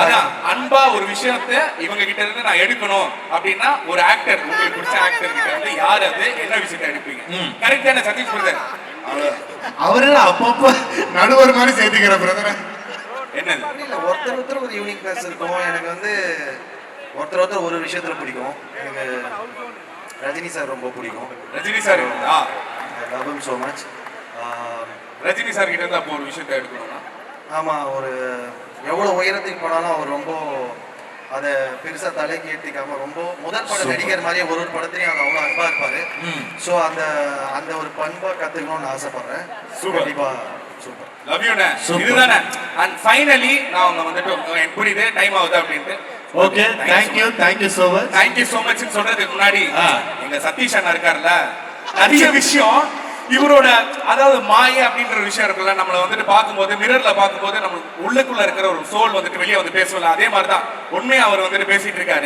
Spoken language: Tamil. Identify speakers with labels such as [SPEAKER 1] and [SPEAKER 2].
[SPEAKER 1] அதான் அன்பா ஒரு விஷயத்த இவங்க கிட்ட இருந்து நான் எடுக்கணும் அப்படின்னா ஒரு ஆக்டர் உங்களுக்கு பிடிச்ச ஆக்டர் கிட்ட இருந்து யார் அது? என்ன விஷயத்த எடுப்பீங்க? கரெக்ட் தானே சதீஷ் பிரதர்
[SPEAKER 2] அவரு அப்பப்போ நடுவர் மாதிரி சேர்த்துக்கிற பிரதர்
[SPEAKER 1] என்னது?
[SPEAKER 3] இல்ல ஒருத்தர் ஒருத்தர் ஒரு யூனிக்னஸ் இருக்கும். எனக்கு வந்து ஒருத்தர் ஒருத்தர் ஒரு விஷயத்துல பிடிக்கும். எனக்கு ரஜினி சார் ரொம்ப பிடிக்கும்.
[SPEAKER 1] Rajini sir I
[SPEAKER 3] love him so much
[SPEAKER 1] Rajini sir கிட்ட இருந்து அப்போ ஒரு விஷயத்த எடுக்கணும்னா?
[SPEAKER 3] ஆமா ஒரு எவ்வளவு உயரத்துக்கு போனாலும் அவர் ரொம்ப அதை பெருசா தலைக்கு ஏத்திக்காம ரொம்ப முதல் பட நடிகர் மாதிரியே ஒரு ஒரு படத்துலயும் அவர் அவ்வளவு அன்பா இருப்பாரு. சோ அந்த அந்த ஒரு பண்பை கத்துக்கணும்னு ஆசைப்படுறேன். கண்டிப்பா சூப்பர்.
[SPEAKER 1] லவ் யூண்ணே இதுதானே. அண்ட் ஃபைனலி நான் அவங்க வந்துட்டு எனக்கு புரியுது டைம் ஆகுது அப்படின்ட்டு.
[SPEAKER 2] Okay thank you thank you so much
[SPEAKER 1] thank you so much சொல்றதுக்கு முன்னாடி. எங்க சதீஷ் அண்ணா இருக்கார்ல நிறைய விஷயம் இவரோட அதாவது மாய அப்படின்ற ஒரு விஷயம் இருக்குல்ல நம்மளை வந்துட்டு பார்க்கும்போது மிரர்ல பார்க்கும்போது நம்ம உள்ளுக்குள்ள இருக்கிற ஒரு சோல் வந்துட்டு வெளியே வந்து பேசல அதே மாதிரி தான் உண்மையா அவர் வந்துட்டு பேசிட்டு இருக்காரு.